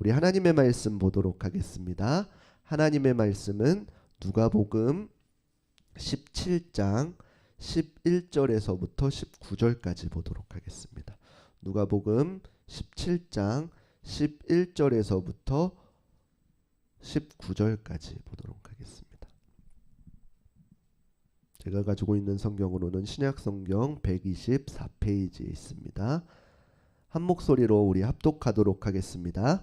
우리 하나님의 말씀 보도록 하겠습니다. 하나님의 말씀은 누가복음 17장 11절에서부터 19절까지 보도록 하겠습니다. 누가복음 17장 11절에서부터 19절까지 보도록 하겠습니다. 제가 가지고 있는 성경으로는 신약 성경 124페이지에 있습니다. 한 목소리로 우리 합독하도록 하겠습니다.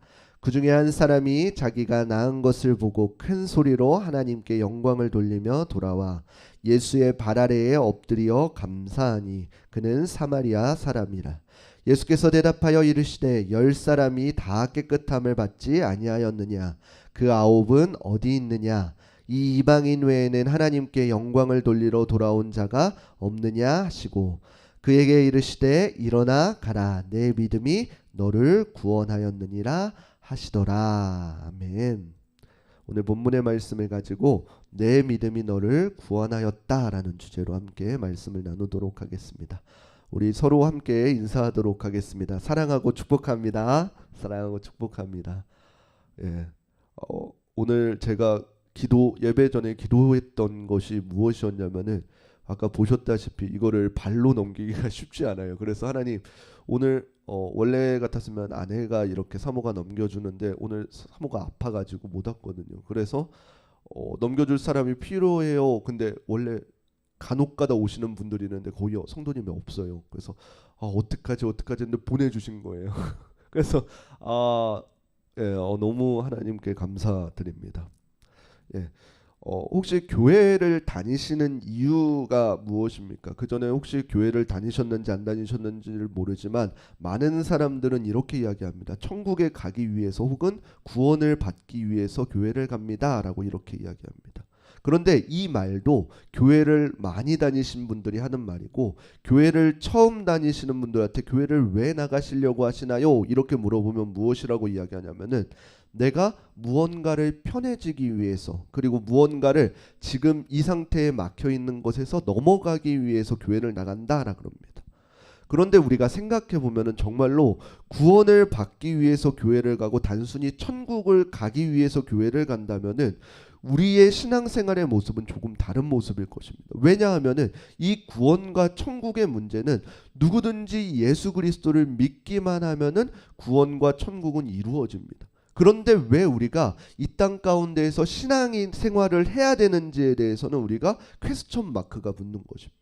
그 중에 한 사람이 자기가 나은 것을 보고 큰 소리로 하나님께 영광을 돌리며 돌아와 예수의 발 아래에 엎드려 감사하니 그는 사마리아 사람이라. 예수께서 대답하여 이르시되 열 사람이 다 깨끗함을 받지 아니하였느냐? 그 아홉은 어디 있느냐? 이 이방인 외에는 하나님께 영광을 돌리러 돌아온 자가 없느냐? 하시고 그에게 이르시되 일어나 가라. 내 믿음이 너를 구원하였느니라 하시더라. 아멘. 오늘 본문의 말씀을 가지고 내 믿음이 너를 구원하였다라는 주제로 함께 말씀을 나누도록 하겠습니다. 우리 서로 함께 인사하도록 하겠습니다. 사랑하고 축복합니다. 사랑하고 축복합니다. 예. 어, 오늘 제가 기도 예배 전에 기도했던 것이 무엇이었냐면은 아까 보셨다시피 이거를 발로 넘기기가 쉽지 않아요. 그래서 하나님 오늘 어, 원래 같았으면 아내가 이렇게 사모가 넘겨주는데 오늘 사모가 아파가지고 못 왔거든요. 그래서 어, 넘겨줄 사람이 필요해요. 근데 원래 간혹가다 오시는 분들이 있는데 거의 성도님이 없어요. 그래서 아, 어떡하지 어떡하지 했는데 보내주신 거예요. 그래서 아 예, 어, 너무 하나님께 감사드립니다. 예. 어, 혹시 교회를 다니시는 이유가 무엇입니까? 그 전에 혹시 교회를 다니셨는지 안 다니셨는지를 모르지만 많은 사람들은 이렇게 이야기합니다. 천국에 가기 위해서 혹은 구원을 받기 위해서 교회를 갑니다라고 이렇게 이야기합니다. 그런데 이 말도 교회를 많이 다니신 분들이 하는 말이고 교회를 처음 다니시는 분들한테 교회를 왜 나가시려고 하시나요? 이렇게 물어보면 무엇이라고 이야기하냐면은 내가 무언가를 편해지기 위해서 그리고 무언가를 지금 이 상태에 막혀 있는 것에서 넘어가기 위해서 교회를 나간다라 그럽니다. 그런데 우리가 생각해 보면은 정말로 구원을 받기 위해서 교회를 가고 단순히 천국을 가기 위해서 교회를 간다면은 우리의 신앙생활의 모습은 조금 다른 모습일 것입니다. 왜냐하면은 이 구원과 천국의 문제는 누구든지 예수 그리스도를 믿기만 하면은 구원과 천국은 이루어집니다. 그런데 왜 우리가 이 땅 가운데에서 신앙인 생활을 해야 되는지에 대해서는 우리가 퀘스천 마크가 붙는 것입니다.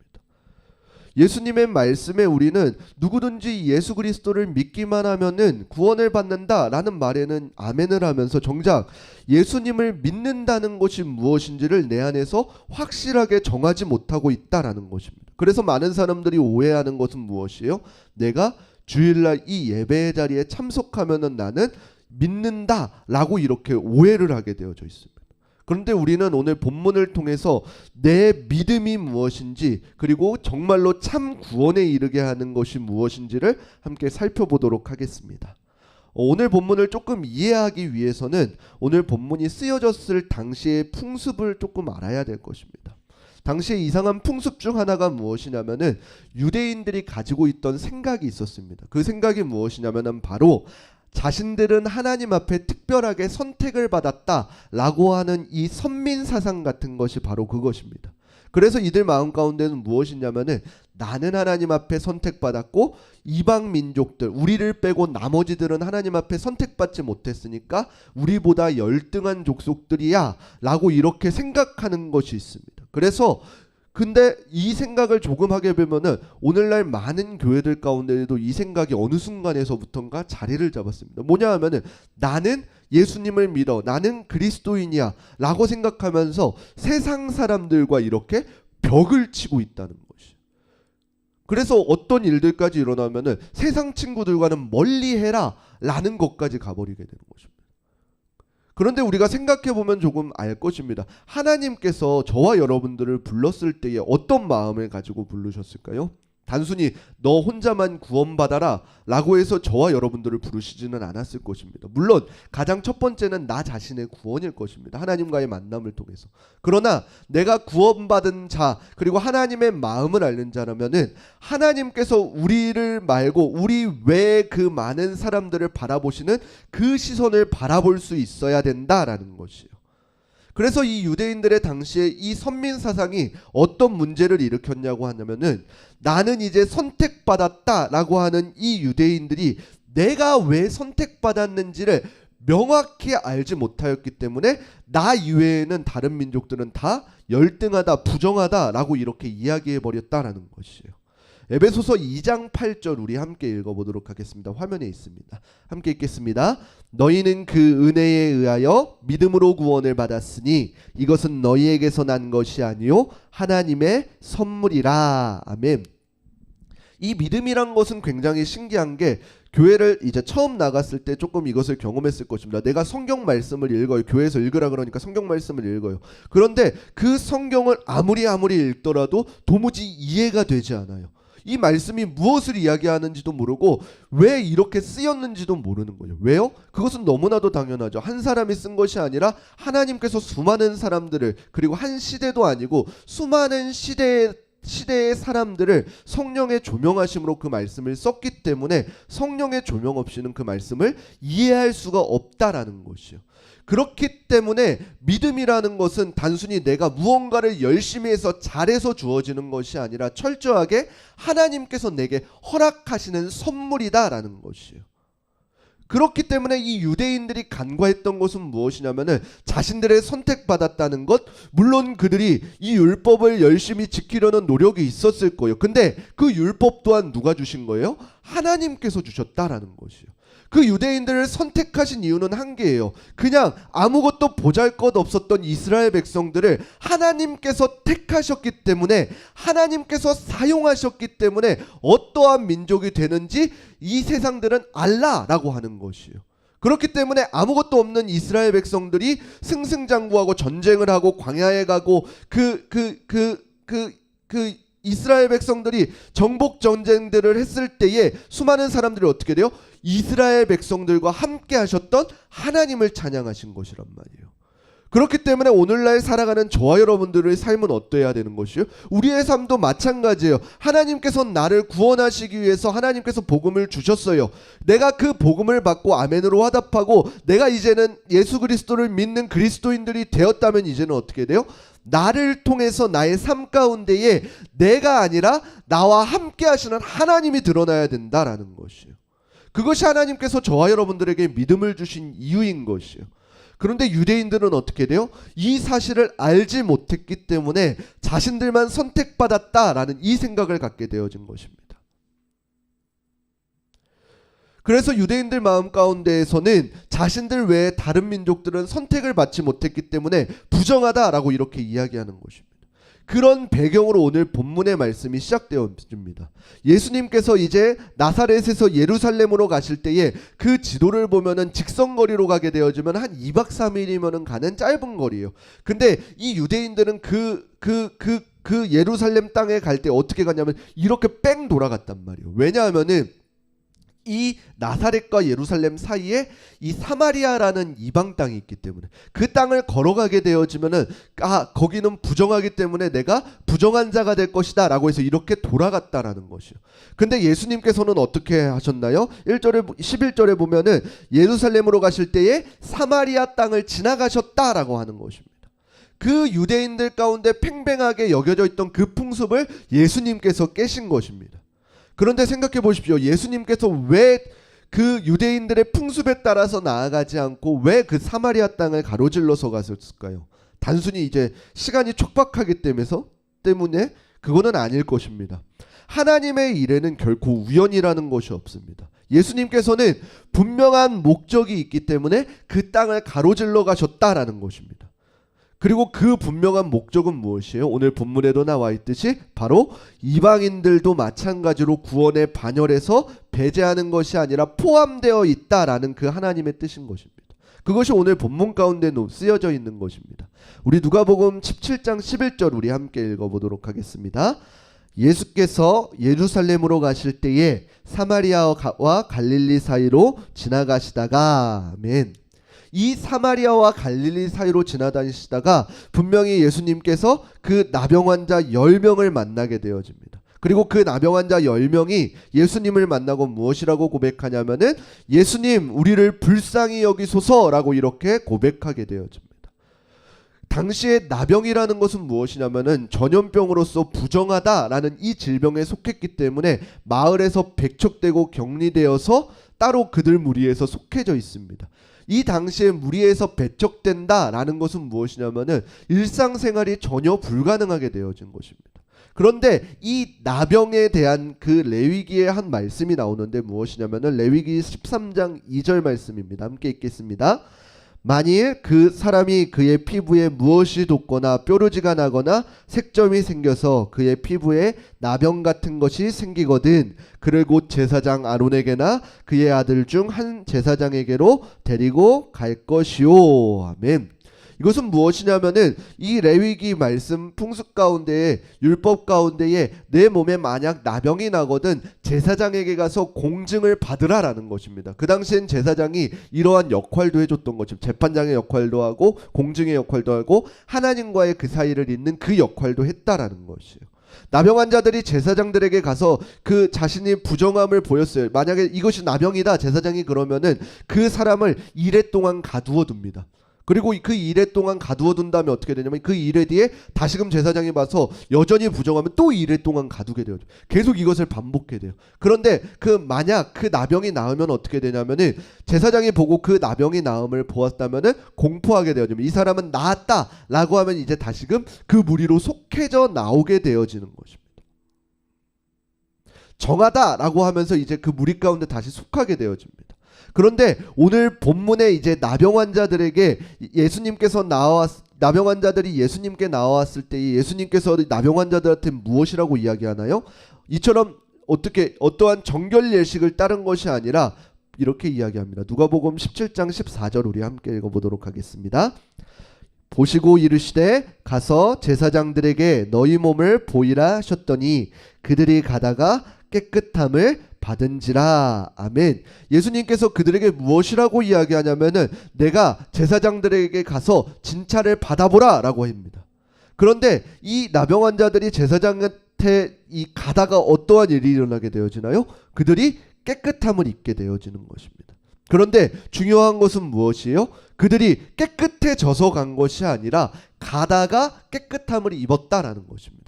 예수님의 말씀에 우리는 누구든지 예수 그리스도를 믿기만 하면은 구원을 받는다라는 말에는 아멘을 하면서 정작 예수님을 믿는다는 것이 무엇인지를 내 안에서 확실하게 정하지 못하고 있다라는 것입니다. 그래서 많은 사람들이 오해하는 것은 무엇이에요? 내가 주일날 이 예배의 자리에 참석하면은 나는 믿는다라고 이렇게 오해를 하게 되어져 있습니다. 그런데 우리는 오늘 본문을 통해서 내 믿음이 무엇인지 그리고 정말로 참 구원에 이르게 하는 것이 무엇인지를 함께 살펴보도록 하겠습니다. 오늘 본문을 조금 이해하기 위해서는 오늘 본문이 쓰여졌을 당시의 풍습을 조금 알아야 될 것입니다. 당시의 이상한 풍습 중 하나가 무엇이냐면은 유대인들이 가지고 있던 생각이 있었습니다. 그 생각이 무엇이냐면은 바로 자신들은 하나님 앞에 특별하게 선택을 받았다라고 하는 이 선민 사상 같은 것이 바로 그것입니다. 그래서 이들 마음 가운데는 무엇이냐면은 나는 하나님 앞에 선택받았고 이방 민족들 우리를 빼고 나머지들은 하나님 앞에 선택받지 못했으니까 우리보다 열등한 족속들이야라고 이렇게 생각하는 것이 있습니다. 그래서 근데 이 생각을 조금 하게 되면은 오늘날 많은 교회들 가운데에도 이 생각이 어느 순간에서부턴가 자리를 잡았습니다. 뭐냐 하면은 나는 예수님을 믿어 나는 그리스도인이야 라고 생각하면서 세상 사람들과 이렇게 벽을 치고 있다는 것이. 그래서 어떤 일들까지 일어나면은 세상 친구들과는 멀리 해라 라는 것까지 가버리게 되는 것입니다. 그런데 우리가 생각해 보면 조금 알 것입니다. 하나님께서 저와 여러분들을 불렀을 때에 어떤 마음을 가지고 부르셨을까요? 단순히 너 혼자만 구원받아라 라고 해서 저와 여러분들을 부르시지는 않았을 것입니다. 물론 가장 첫 번째는 나 자신의 구원일 것입니다. 하나님과의 만남을 통해서. 그러나 내가 구원받은 자 그리고 하나님의 마음을 앓는 자라면은 하나님께서 우리를 말고 우리 외에 그 많은 사람들을 바라보시는 그 시선을 바라볼 수 있어야 된다라는 것이에요. 그래서 이 유대인들의 당시에 이 선민 사상이 어떤 문제를 일으켰냐고 하냐면은 나는 이제 선택받았다라고 하는 이 유대인들이 내가 왜 선택받았는지를 명확히 알지 못하였기 때문에 나 이외에는 다른 민족들은 다 열등하다, 부정하다라고 이렇게 이야기해 버렸다라는 것이에요. 에베소서 2장 8절 우리 함께 읽어보도록 하겠습니다. 화면에 있습니다. 함께 읽겠습니다. 너희는 그 은혜에 의하여 믿음으로 구원을 받았으니 이것은 너희에게서 난 것이 아니요 하나님의 선물이라. 아멘. 이 믿음이란 것은 굉장히 신기한 게 교회를 이제 처음 나갔을 때 조금 이것을 경험했을 것입니다. 내가 성경 말씀을 읽어요. 교회에서 읽으라 그러니까 성경 말씀을 읽어요. 그런데 그 성경을 아무리 아무리 읽더라도 도무지 이해가 되지 않아요. 이 말씀이 무엇을 이야기하는지도 모르고 왜 이렇게 쓰였는지도 모르는 거예요. 왜요? 그것은 너무나도 당연하죠. 한 사람이 쓴 것이 아니라 하나님께서 수많은 사람들을 그리고 한 시대도 아니고 수많은 시대의 시대의 사람들을 성령의 조명하심으로 그 말씀을 썼기 때문에 성령의 조명 없이는 그 말씀을 이해할 수가 없다라는 것이요. 그렇기 때문에 믿음이라는 것은 단순히 내가 무언가를 열심히 해서 잘해서 주어지는 것이 아니라 철저하게 하나님께서 내게 허락하시는 선물이다라는 것이에요. 그렇기 때문에 이 유대인들이 간과했던 것은 무엇이냐면은 자신들의 선택받았다는 것 물론 그들이 이 율법을 열심히 지키려는 노력이 있었을 거예요. 근데 그 율법 또한 누가 주신 거예요? 하나님께서 주셨다라는 것이요. 그 유대인들을 선택하신 이유는 한 개예요. 그냥 아무것도 보잘 것 없었던 이스라엘 백성들을 하나님께서 택하셨기 때문에 하나님께서 사용하셨기 때문에 어떠한 민족이 되는지 이 세상들은 알라라고 하는 것이에요. 그렇기 때문에 아무것도 없는 이스라엘 백성들이 승승장구하고 전쟁을 하고 광야에 가고 그 그 그 그 그 이스라엘 백성들이 정복 전쟁들을 했을 때에 수많은 사람들이 어떻게 돼요? 이스라엘 백성들과 함께 하셨던 하나님을 찬양하신 것이란 말이에요. 그렇기 때문에 오늘날 살아가는 저와 여러분들의 삶은 어떠해야 되는 것이요? 우리의 삶도 마찬가지예요. 하나님께서 나를 구원하시기 위해서 하나님께서 복음을 주셨어요. 내가 그 복음을 받고 아멘으로 화답하고 내가 이제는 예수 그리스도를 믿는 그리스도인들이 되었다면 이제는 어떻게 돼요? 나를 통해서 나의 삶 가운데에 내가 아니라 나와 함께 하시는 하나님이 드러나야 된다라는 것이요. 그것이 하나님께서 저와 여러분들에게 믿음을 주신 이유인 것이요. 그런데 유대인들은 어떻게 돼요? 이 사실을 알지 못했기 때문에 자신들만 선택받았다라는 이 생각을 갖게 되어진 것입니다. 그래서 유대인들 마음 가운데에서는 자신들 외에 다른 민족들은 선택을 받지 못했기 때문에 부정하다라고 이렇게 이야기하는 것입니다. 그런 배경으로 오늘 본문의 말씀이 시작되어집니다. 예수님께서 이제 나사렛에서 예루살렘으로 가실 때에 그 지도를 보면은 직선거리로 가게 되어지면 한 2박 3일이면은 가는 짧은 거리예요. 근데 이 유대인들은 그 그 그 그 예루살렘 땅에 갈 때 어떻게 가냐면 이렇게 뺑 돌아갔단 말이에요. 왜냐하면은 이 나사렛과 예루살렘 사이에 이 사마리아라는 이방 땅이 있기 때문에 그 땅을 걸어가게 되어지면은 아 거기는 부정하기 때문에 내가 부정한 자가 될 것이다라고 해서 이렇게 돌아갔다라는 것이요. 근데 예수님께서는 어떻게 하셨나요? 1절에 11절에 보면은 예루살렘으로 가실 때에 사마리아 땅을 지나가셨다라고 하는 것입니다. 그 유대인들 가운데 팽팽하게 여겨져 있던 그 풍습을 예수님께서 깨신 것입니다. 그런데 생각해 보십시오. 예수님께서 왜 그 유대인들의 풍습에 따라서 나아가지 않고 왜 그 사마리아 땅을 가로질러서 갔을까요? 단순히 이제 시간이 촉박하기 때문에서 때문에 그거는 아닐 것입니다. 하나님의 일에는 결코 우연이라는 것이 없습니다. 예수님께서는 분명한 목적이 있기 때문에 그 땅을 가로질러 가셨다라는 것입니다. 그리고 그 분명한 목적은 무엇이에요? 오늘 본문에도 나와 있듯이 바로 이방인들도 마찬가지로 구원의 반열에서 배제하는 것이 아니라 포함되어 있다라는 그 하나님의 뜻인 것입니다. 그것이 오늘 본문 가운데 노- 쓰여져 있는 것입니다. 우리 누가복음 17장 11절 우리 함께 읽어 보도록 하겠습니다. 예수께서 예루살렘으로 가실 때에 사마리아와 갈릴리 사이로 지나가시다가 아멘. 이 사마리아와 갈릴리 사이로 지나다니시다가 분명히 예수님께서 그 나병 환자 10명을 만나게 되어집니다. 그리고 그 나병 환자 10명이 예수님을 만나고 무엇이라고 고백하냐면은 예수님 우리를 불쌍히 여기소서라고 이렇게 고백하게 되어집니다. 당시에 나병이라는 것은 무엇이냐면은 전염병으로서 부정하다라는 이 질병에 속했기 때문에 마을에서 배척되고 격리되어서 따로 그들 무리에서 속해져 있습니다. 이 당시에 무리에서 배척된다라는 것은 무엇이냐면은 일상생활이 전혀 불가능하게 되어진 것입니다. 그런데 이 나병에 대한 그 레위기의 한 말씀이 나오는데 무엇이냐면은 레위기 13장 2절 말씀입니다. 함께 읽겠습니다. 만일 그 사람이 그의 피부에 무엇이 돋거나 뾰루지가 나거나 색점이 생겨서 그의 피부에 나병 같은 것이 생기거든 그를 곧 제사장 아론에게나 그의 아들 중 한 제사장에게로 데리고 갈 것이요 아멘. 이것은 무엇이냐면은 이 레위기 말씀 풍습 가운데에 율법 가운데에 내 몸에 만약 나병이 나거든 제사장에게 가서 공증을 받으라라는 것입니다. 그 당시엔 제사장이 이러한 역할도 해줬던 것입니다. 재판장의 역할도 하고 공증의 역할도 하고 하나님과의 그 사이를 잇는 그 역할도 했다라는 것이에요. 나병 환자들이 제사장들에게 가서 그 자신이 부정함을 보였어요. 만약에 이것이 나병이다 제사장이 그러면은 그 사람을 이래 동안 가두어 둡니다. 그리고 그 일에 동안 가두어 둔 다음에 어떻게 되냐면 그 일에 뒤에 다시금 제사장이 봐서 여전히 부정하면 또 일에 동안 가두게 돼요. 계속 이것을 반복해 돼요. 그런데 그 만약 그 나병이 나으면 어떻게 되냐면은 제사장이 보고 그 나병이 나음을 보았다면은 공포하게 되어지면 이 사람은 나았다라고 하면 이제 다시금 그 무리로 속해져 나오게 되어지는 것입니다. 정하다라고 하면서 이제 그 무리 가운데 다시 속하게 되어집니다. 그런데 오늘 본문에 이제 나병 환자들에게 예수님께서 나왔 나병 환자들이 예수님께 나왔을 때 예수님께서 나병 환자들한테 무엇이라고 이야기하나요? 이처럼 어떻게 어떠한 정결 예식을 따른 것이 아니라 이렇게 이야기합니다. 누가복음 17장 14절 우리 함께 읽어보도록 하겠습니다. 보시고 이르시되 가서 제사장들에게 너희 몸을 보이라 하셨더니 그들이 가다가 깨끗함을 받은지라 아멘. 예수님께서 그들에게 무엇이라고 이야기하냐면은 내가 제사장들에게 가서 진찰을 받아보라라고 합니다. 그런데 이 나병 환자들이 제사장한테 이 가다가 어떠한 일이 일어나게 되어지나요? 그들이 깨끗함을 입게 되어지는 것입니다. 그런데 중요한 것은 무엇이에요? 그들이 깨끗해져서 간 것이 아니라 가다가 깨끗함을 입었다라는 것입니다.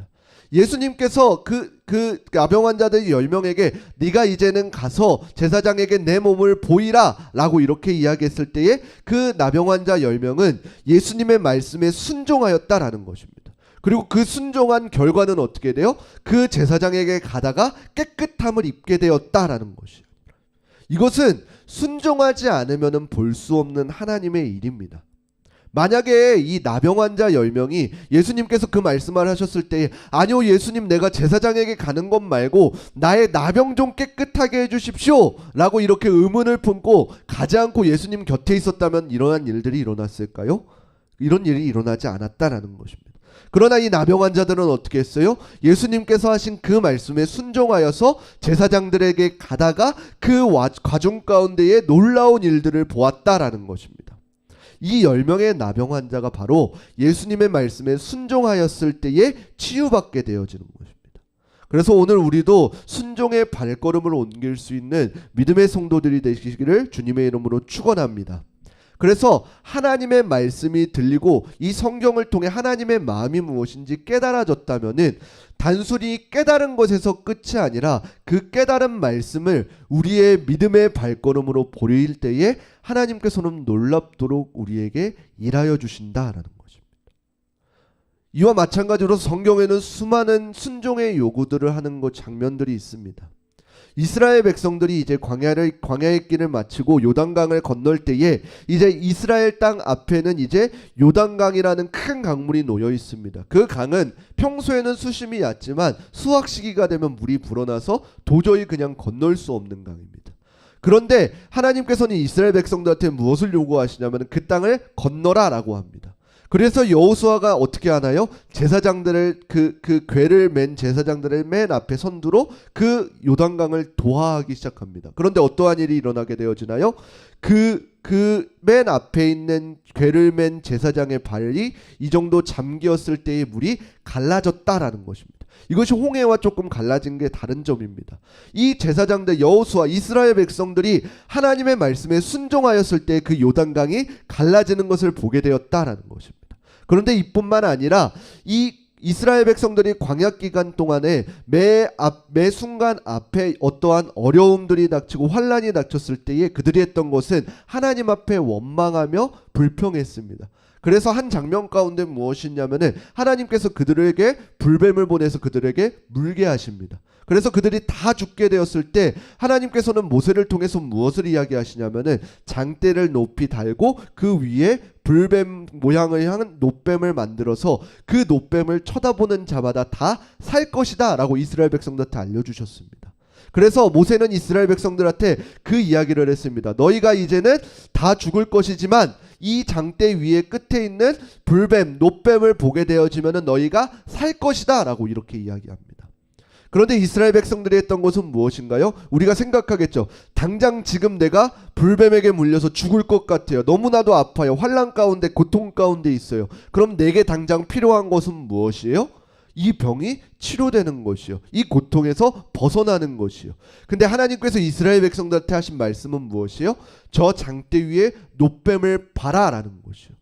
예수님께서 그, 그 나병 환자들 10명에게 네가 이제는 가서 제사장에게 내 몸을 보이라 라고 이렇게 이야기했을 때에 그 나병 환자 10명은 예수님의 말씀에 순종하였다라는 것입니다. 그리고 그 순종한 결과는 어떻게 돼요? 그 제사장에게 가다가 깨끗함을 입게 되었다라는 것이에요. 이것은 순종하지 않으면 볼 수 없는 하나님의 일입니다. 만약에 이 나병 환자 10명이 예수님께서 그 말씀을 하셨을 때 아니요 예수님 내가 제사장에게 가는 것 말고 나의 나병 좀 깨끗하게 해주십시오 라고 이렇게 의문을 품고 가지 않고 예수님 곁에 있었다면 이러한 일들이 일어났을까요? 이런 일이 일어나지 않았다라는 것입니다. 그러나 이 나병 환자들은 어떻게 했어요? 예수님께서 하신 그 말씀에 순종하여서 제사장들에게 가다가 그 와- 과정 가운데에 놀라운 일들을 보았다라는 것입니다. 이 10명의 나병 환자가 바로 예수님의 말씀에 순종하였을 때에 치유받게 되어지는 것입니다. 그래서 오늘 우리도 순종의 발걸음을 옮길 수 있는 믿음의 성도들이 되시기를 주님의 이름으로 축원합니다. 그래서 하나님의 말씀이 들리고 이 성경을 통해 하나님의 마음이 무엇인지 깨달아졌다면은 단순히 깨달은 것에서 끝이 아니라 그 깨달은 말씀을 우리의 믿음의 발걸음으로 보일 때에 하나님께서는 놀랍도록 우리에게 일하여 주신다라는 것입니다. 이와 마찬가지로 성경에는 수많은 순종의 요구들을 하는 것 장면들이 있습니다. 이스라엘 백성들이 이제 광야를 광야의 길을 마치고 요단강을 건널 때에 이제 이스라엘 땅 앞에는 이제 요단강이라는 큰 강물이 놓여 있습니다. 그 강은 평소에는 수심이 얕지만 수확 시기가 되면 물이 불어나서 도저히 그냥 건널 수 없는 강입니다. 그런데 하나님께서는 이스라엘 백성들한테 무엇을 요구하시냐면 그 땅을 건너라라고 합니다. 그래서 여호수아가 어떻게 하나요? 제사장들을 그그 궤를 맨 제사장들을 맨 앞에 선두로 그 요단강을 도하하기 시작합니다. 그런데 어떠한 일이 일어나게 되어지나요? 그 그 맨 앞에 있는 궤를 맨 제사장의 발이 이 정도 잠기었을 때의 물이 갈라졌다라는 것입니다. 이것이 홍해와 조금 갈라진 게 다른 점입니다. 이 제사장들 여호수아 이스라엘 백성들이 하나님의 말씀에 순종하였을 때 그 요단강이 갈라지는 것을 보게 되었다라는 것입니다. 그런데 이뿐만 아니라 이 이스라엘 백성들이 광야 기간 동안에 매 앞, 매 순간 앞에 어떠한 어려움들이 닥치고 환란이 닥쳤을 때에 그들이 했던 것은 하나님 앞에 원망하며 불평했습니다. 그래서 한 장면 가운데 무엇이냐면은 하나님께서 그들에게 불뱀을 보내서 그들에게 물게 하십니다. 그래서 그들이 다 죽게 되었을 때 하나님께서는 모세를 통해서 무엇을 이야기하시냐면은 장대를 높이 달고 그 위에 불뱀 모양을 향한 노뱀을 만들어서 그 노뱀을 쳐다보는 자마다 다 살 것이다라고 이스라엘 백성들한테 알려주셨습니다. 그래서 모세는 이스라엘 백성들한테 그 이야기를 했습니다. 너희가 이제는 다 죽을 것이지만 이 장대 위에 끝에 있는 불뱀, 노뱀을 보게 되어지면은 너희가 살 것이다라고 이렇게 이야기합니다. 그런데 이스라엘 백성들이 했던 것은 무엇인가요? 우리가 생각하겠죠. 당장 지금 내가 불뱀에게 물려서 죽을 것 같아요. 너무나도 아파요. 환란 가운데 고통 가운데 있어요. 그럼 내게 당장 필요한 것은 무엇이에요? 이 병이 치료되는 것이요. 이 고통에서 벗어나는 것이요. 근데 하나님께서 이스라엘 백성들한테 하신 말씀은 무엇이에요? 저 장대 위에 노뱀을 봐라라는 것이요.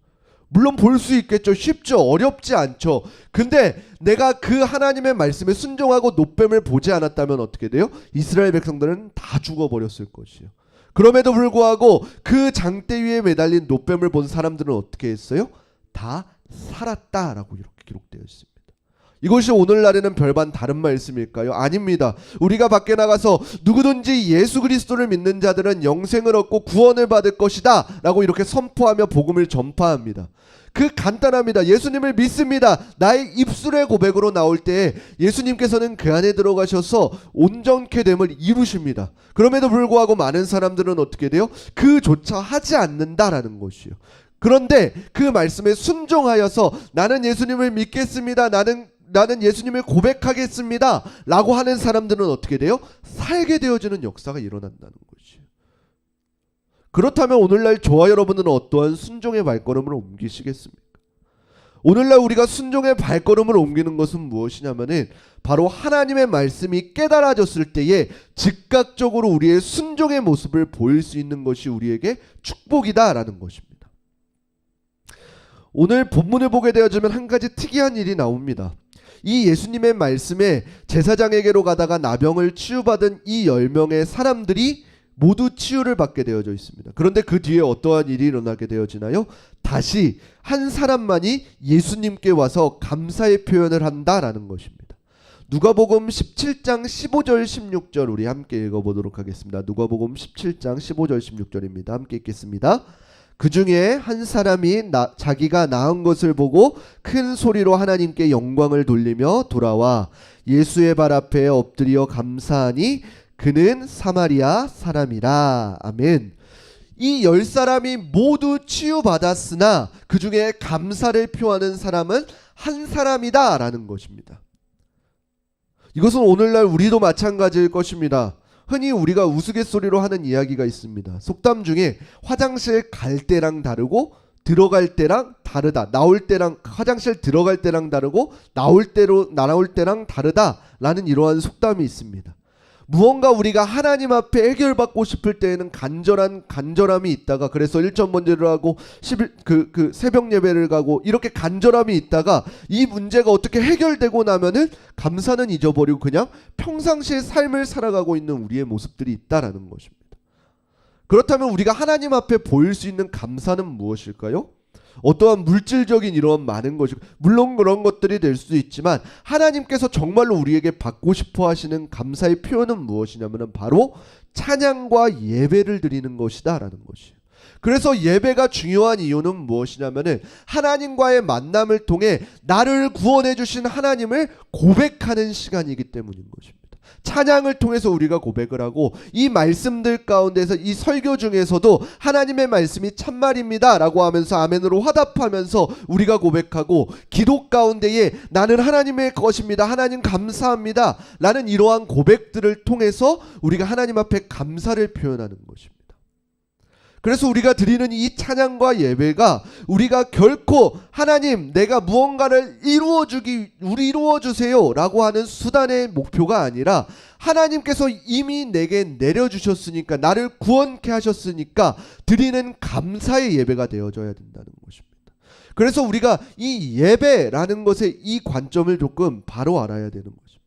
물론 볼 수 있겠죠. 쉽죠. 어렵지 않죠. 근데 내가 그 하나님의 말씀에 순종하고 노뱀을 보지 않았다면 어떻게 돼요? 이스라엘 백성들은 다 죽어버렸을 것이요. 그럼에도 불구하고 그 장대 위에 매달린 노뱀을 본 사람들은 어떻게 했어요? 다 살았다라고 이렇게 기록되어 있습니다. 이것이 오늘날에는 별반 다른 말씀일까요? 아닙니다. 우리가 밖에 나가서 누구든지 예수 그리스도를 믿는 자들은 영생을 얻고 구원을 받을 것이다 라고 이렇게 선포하며 복음을 전파합니다. 그 간단합니다. 예수님을 믿습니다. 나의 입술의 고백으로 나올 때 예수님께서는 그 안에 들어가셔서 온전케 됨을 이루십니다. 그럼에도 불구하고 많은 사람들은 어떻게 돼요? 그조차 하지 않는다라는 것이요. 그런데 그 말씀에 순종하여서 나는 예수님을 믿겠습니다. 나는 나는 예수님을 고백하겠습니다. 라고 하는 사람들은 어떻게 돼요? 살게 되어지는 역사가 일어난다는 것이에요. 그렇다면 오늘날 저와 여러분은 어떠한 순종의 발걸음을 옮기시겠습니까? 오늘날 우리가 순종의 발걸음을 옮기는 것은 무엇이냐면은 바로 하나님의 말씀이 깨달아졌을 때에 즉각적으로 우리의 순종의 모습을 보일 수 있는 것이 우리에게 축복이다라는 것입니다. 오늘 본문을 보게 되어지면 한 가지 특이한 일이 나옵니다. 이 예수님의 말씀에 제사장에게로 가다가 나병을 치유받은 이 10명의 사람들이 모두 치유를 받게 되어져 있습니다. 그런데 그 뒤에 어떠한 일이 일어나게 되어지나요? 다시 한 사람만이 예수님께 와서 감사의 표현을 한다라는 것입니다. 누가복음 17장 15절 16절 우리 함께 읽어보도록 하겠습니다. 누가복음 17장 15절 16절입니다. 함께 읽겠습니다. 그 중에 한 사람이 나, 자기가 낳은 것을 보고 큰 소리로 하나님께 영광을 돌리며 돌아와 예수의 발 앞에 엎드려 감사하니 그는 사마리아 사람이라. 아멘. 이 열 사람이 모두 치유받았으나 그 중에 감사를 표하는 사람은 한 사람이다 라는 것입니다. 이것은 오늘날 우리도 마찬가지일 것입니다. 흔히 우리가 우스갯소리로 하는 이야기가 있습니다. 속담 중에 화장실 갈 때랑 다르고 들어갈 때랑 다르다. 나올 때랑 화장실 들어갈 때랑 다르고 나올 때로 나올 때랑 다르다라는 이러한 속담이 있습니다. 무언가 우리가 하나님 앞에 해결받고 싶을 때에는 간절한 간절함이 있다가 그래서 일천 번제를 하고 11, 그, 그 새벽 예배를 가고 이렇게 간절함이 있다가 이 문제가 어떻게 해결되고 나면은 감사는 잊어버리고 그냥 평상시의 삶을 살아가고 있는 우리의 모습들이 있다라는 것입니다. 그렇다면 우리가 하나님 앞에 보일 수 있는 감사는 무엇일까요? 어떠한 물질적인 이런 많은 것이 물론 그런 것들이 될 수도 있지만 하나님께서 정말로 우리에게 받고 싶어 하시는 감사의 표현은 무엇이냐면은 바로 찬양과 예배를 드리는 것이다라는 것이에요. 그래서 예배가 중요한 이유는 무엇이냐면은 하나님과의 만남을 통해 나를 구원해 주신 하나님을 고백하는 시간이기 때문인 것입니다. 찬양을 통해서 우리가 고백을 하고 이 말씀들 가운데서 이 설교 중에서도 하나님의 말씀이 참말입니다라고 하면서 아멘으로 화답하면서 우리가 고백하고 기도 가운데에 나는 하나님의 것입니다. 하나님 감사합니다 라는 이러한 고백들을 통해서 우리가 하나님 앞에 감사를 표현하는 것입니다. 그래서 우리가 드리는 이 찬양과 예배가 우리가 결코 하나님 내가 무언가를 이루어 주기 우리 이루어 주세요라고 하는 수단의 목표가 아니라 하나님께서 이미 내게 내려 주셨으니까 나를 구원케 하셨으니까 드리는 감사의 예배가 되어져야 된다는 것입니다. 그래서 우리가 이 예배라는 것의 이 관점을 조금 바로 알아야 되는 것입니다.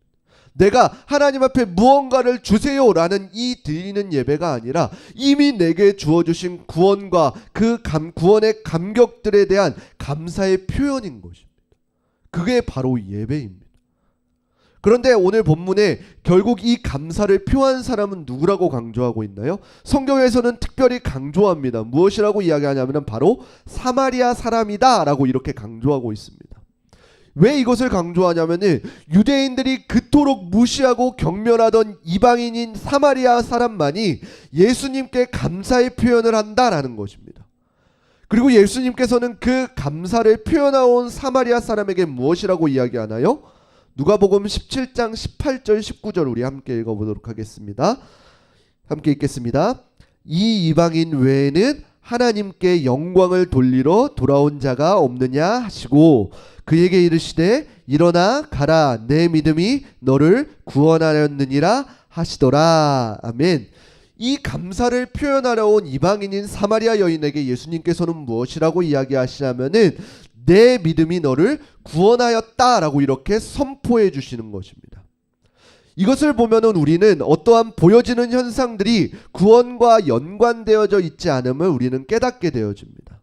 내가 하나님 앞에 무언가를 주세요라는 이 드리는 예배가 아니라 이미 내게 주어 주신 구원과 그 감, 구원의 감격들에 대한 감사의 표현인 것입니다. 그게 바로 예배입니다. 그런데 오늘 본문에 결국 이 감사를 표한 사람은 누구라고 강조하고 있나요? 성경에서는 특별히 강조합니다. 무엇이라고 이야기하냐면 바로 사마리아 사람이다라고 이렇게 강조하고 있습니다. 왜 이것을 강조하냐면은 유대인들이 그토록 무시하고 경멸하던 이방인인 사마리아 사람만이 예수님께 감사의 표현을 한다라는 것입니다. 그리고 예수님께서는 그 감사를 표현하온 사마리아 사람에게 무엇이라고 이야기하나요? 누가복음 17장 18절 19절 우리 함께 읽어보도록 하겠습니다. 함께 읽겠습니다. 이 이방인 외에는 하나님께 영광을 돌리러 돌아온 자가 없느냐 하시고 그에게 이르시되 일어나 가라 내 믿음이 너를 구원하였느니라 하시더라 아멘. 이 감사를 표현하려 온 이방인인 사마리아 여인에게 예수님께서는 무엇이라고 이야기하시냐면은 내 믿음이 너를 구원하였다라고 이렇게 선포해 주시는 것입니다. 이것을 보면은 우리는 어떠한 보여지는 현상들이 구원과 연관되어져 있지 않음을 우리는 깨닫게 되어집니다.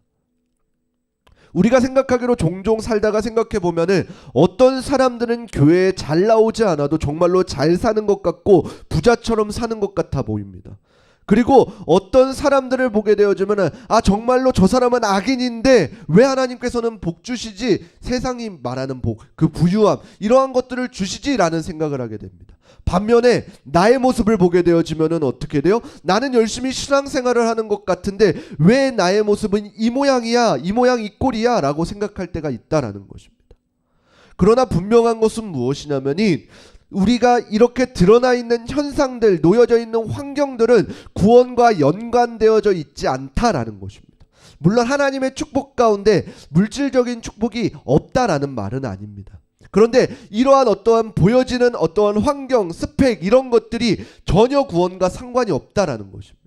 우리가 생각하기로 종종 살다가 생각해 보면은 어떤 사람들은 교회에 잘 나오지 않아도 정말로 잘 사는 것 같고 부자처럼 사는 것 같아 보입니다. 그리고 어떤 사람들을 보게 되어지면은 아 정말로 저 사람은 악인인데 왜 하나님께서는 복 주시지 세상이 말하는 복 그 부유함 이러한 것들을 주시지라는 생각을 하게 됩니다. 반면에 나의 모습을 보게 되어지면은 어떻게 돼요? 나는 열심히 신앙생활을 하는 것 같은데 왜 나의 모습은 이 모양이야 이 모양 이 꼴이야라고 생각할 때가 있다라는 것입니다. 그러나 분명한 것은 무엇이냐면이 우리가 이렇게 드러나 있는 현상들, 놓여져 있는 환경들은 구원과 연관되어져 있지 않다라는 것입니다. 물론 하나님의 축복 가운데 물질적인 축복이 없다라는 말은 아닙니다. 그런데 이러한 어떠한 보여지는 어떠한 환경, 스펙 이런 것들이 전혀 구원과 상관이 없다라는 것입니다.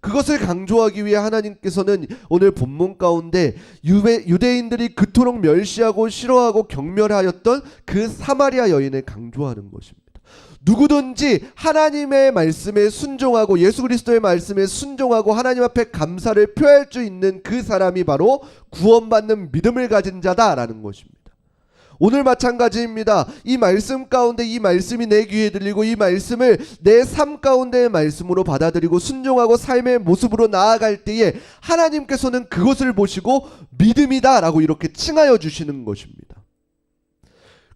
그것을 강조하기 위해 하나님께서는 오늘 본문 가운데 유대, 유대 인들이 그토록 멸시하고 싫어하고 경멸하였던 그 사마리아 여인을 강조하는 것입니다. 누구든지 하나님의 말씀에 순종하고 예수 그리스도의 말씀에 순종하고 하나님 앞에 감사를 표할 수 있는 그 사람이 바로 구원받는 믿음을 가진 자다라는 것입니다. 오늘 마찬가지입니다. 이 말씀 가운데 이 말씀이 내 귀에 들리고 이 말씀을 내 삶 가운데의 말씀으로 받아들이고 순종하고 삶의 모습으로 나아갈 때에 하나님께서는 그것을 보시고 믿음이다라고 이렇게 칭하여 주시는 것입니다.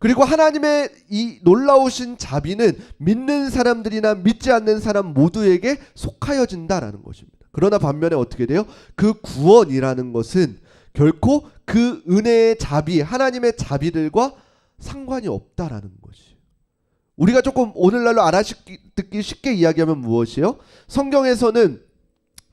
그리고 하나님의 이 놀라우신 자비는 믿는 사람들이나 믿지 않는 사람 모두에게 속하여진다라는 것입니다. 그러나 반면에 어떻게 돼요? 그 구원이라는 것은 결코 그 은혜의 자비, 하나님의 자비들과 상관이 없다라는 것이. 우리가 조금 오늘날로 알아듣기 쉽게 이야기하면 무엇이요? 성경에서는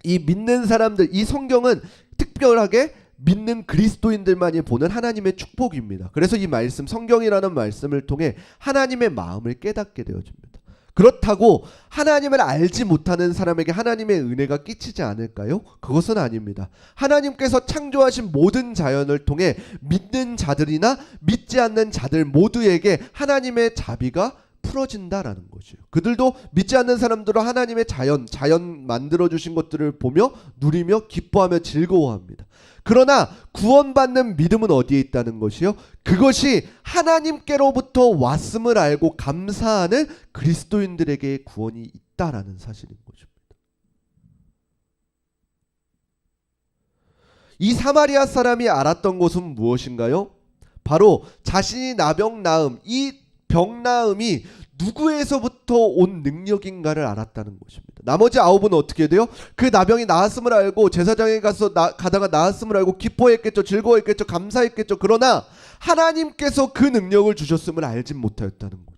이 믿는 사람들, 이 성경은 특별하게 믿는 그리스도인들만이 보는 하나님의 축복입니다. 그래서 이 말씀, 성경이라는 말씀을 통해 하나님의 마음을 깨닫게 되어집니다. 그렇다고 하나님을 알지 못하는 사람에게 하나님의 은혜가 끼치지 않을까요? 그것은 아닙니다. 하나님께서 창조하신 모든 자연을 통해 믿는 자들이나 믿지 않는 자들 모두에게 하나님의 자비가 풀어진다라는 거죠. 그들도 믿지 않는 사람들은 하나님의 자연, 자연 만들어 주신 것들을 보며 누리며 기뻐하며 즐거워합니다. 그러나 구원받는 믿음은 어디에 있다는 것이요? 그것이 하나님께로부터 왔음을 알고 감사하는 그리스도인들에게 구원이 있다라는 사실인 것입니다. 이 사마리아 사람이 알았던 것은 무엇인가요? 바로 자신이 나병 나음 이 병나음이 누구에서부터 온 능력인가를 알았다는 것입니다. 나머지 아홉은 어떻게 돼요? 그 나병이 나았음을 알고 제사장에 가서 나, 가다가 나았음을 알고 기뻐했겠죠, 즐거워했겠죠, 감사했겠죠. 그러나 하나님께서 그 능력을 주셨음을 알진 못하였다는 것입니다.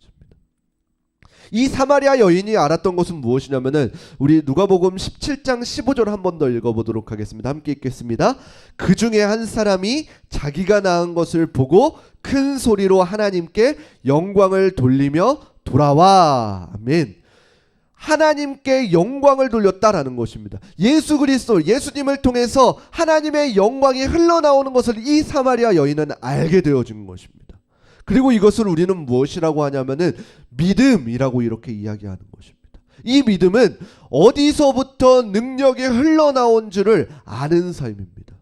이 사마리아 여인이 알았던 것은 무엇이냐면은 우리 누가복음 17장 15절 한 번 더 읽어보도록 하겠습니다. 함께 읽겠습니다. 그 중에 한 사람이 자기가 낳은 것을 보고 큰 소리로 하나님께 영광을 돌리며 돌아와 아멘. 하나님께 영광을 돌렸다라는 것입니다. 예수 그리스도 예수님을 통해서 하나님의 영광이 흘러나오는 것을 이 사마리아 여인은 알게 되어진 것입니다. 그리고 이것을 우리는 무엇이라고 하냐면은 믿음이라고 이렇게 이야기하는 것입니다. 이 믿음은 어디서부터 능력이 흘러나온 줄을 아는 삶입니다.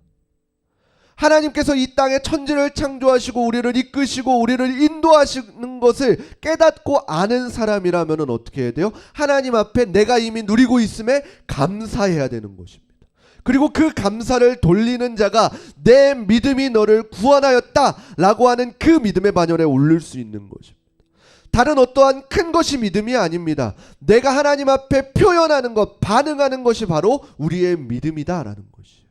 하나님께서 이 땅에 천지를 창조하시고 우리를 이끄시고 우리를 인도하시는 것을 깨닫고 아는 사람이라면 어떻게 해야 돼요? 하나님 앞에 내가 이미 누리고 있음에 감사해야 되는 것입니다. 그리고 그 감사를 돌리는 자가 내 믿음이 너를 구원하였다라고 하는 그 믿음의 반열에 오를 수 있는 것입니다. 다른 어떠한 큰 것이 믿음이 아닙니다. 내가 하나님 앞에 표현하는 것, 반응하는 것이 바로 우리의 믿음이다라는 것이에요.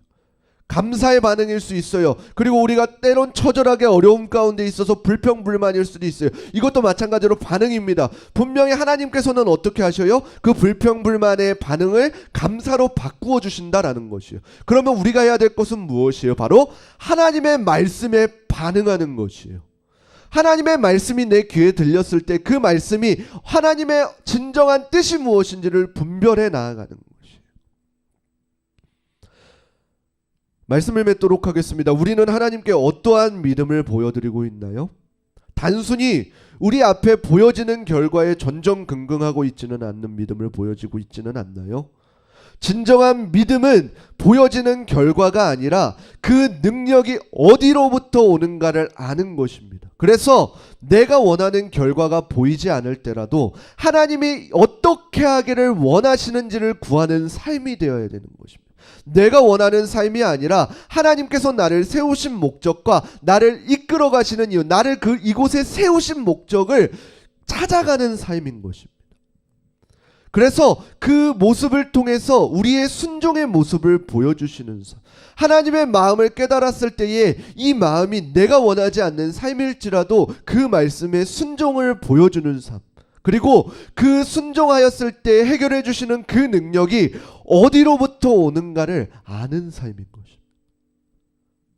감사의 반응일 수 있어요. 그리고 우리가 때론 처절하게 어려움 가운데 있어서 불평불만일 수도 있어요. 이것도 마찬가지로 반응입니다. 분명히 하나님께서는 어떻게 하셔요? 그 불평불만의 반응을 감사로 바꾸어 주신다라는 것이에요. 그러면 우리가 해야 될 것은 무엇이에요? 바로 하나님의 말씀에 반응하는 것이에요. 하나님의 말씀이 내 귀에 들렸을 때 그 말씀이 하나님의 진정한 뜻이 무엇인지를 분별해 나아가는 것이에요. 말씀을 맺도록 하겠습니다. 우리는 하나님께 어떠한 믿음을 보여드리고 있나요? 단순히 우리 앞에 보여지는 결과에 전전긍긍하고 있지는 않는 믿음을 보여지고 있지는 않나요? 진정한 믿음은 보여지는 결과가 아니라 그 능력이 어디로부터 오는가를 아는 것입니다. 그래서 내가 원하는 결과가 보이지 않을 때라도 하나님이 어떻게 하기를 원하시는지를 구하는 삶이 되어야 되는 것입니다. 내가 원하는 삶이 아니라 하나님께서 나를 세우신 목적과 나를 이끌어 가시는 이유, 나를 그 이곳에 세우신 목적을 찾아가는 삶인 것입니다. 그래서 그 모습을 통해서 우리의 순종의 모습을 보여주시는 삶. 하나님의 마음을 깨달았을 때에 이 마음이 내가 원하지 않는 삶일지라도 그 말씀에 순종을 보여주는 삶. 그리고 그 순종하였을 때 해결해 주시는 그 능력이 어디로부터 오는가를 아는 삶인 것입니다.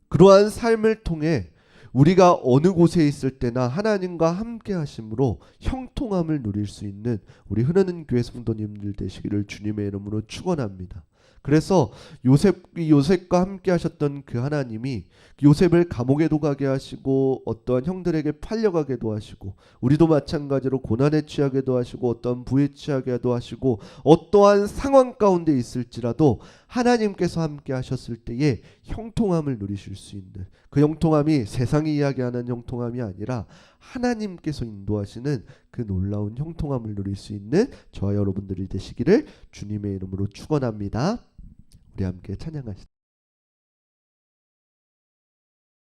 그러한 삶을 통해 우리가 어느 곳에 있을 때나 하나님과 함께 하심으로 형통함을 누릴 수 있는 우리 흐르는 교회 성도님들 되시기를 주님의 이름으로 축원합니다. 그래서 요셉 요셉과 함께 하셨던 그 하나님이 요셉을 감옥에도 가게 하시고 어떠한 형들에게 팔려가게도 하시고 우리도 마찬가지로 고난에 취하게도 하시고 어떠한 부에 취하게도 하시고 어떠한 상황 가운데 있을지라도 하나님께서 함께 하셨을 때에 형통함을 누리실 수 있는 그 형통함이 세상이 이야기하는 형통함이 아니라 하나님께서 인도하시는 그 놀라운 형통함을 누릴 수 있는 저와 여러분들이 되시기를 주님의 이름으로 축원합니다. 우리 함께 찬양하시죠.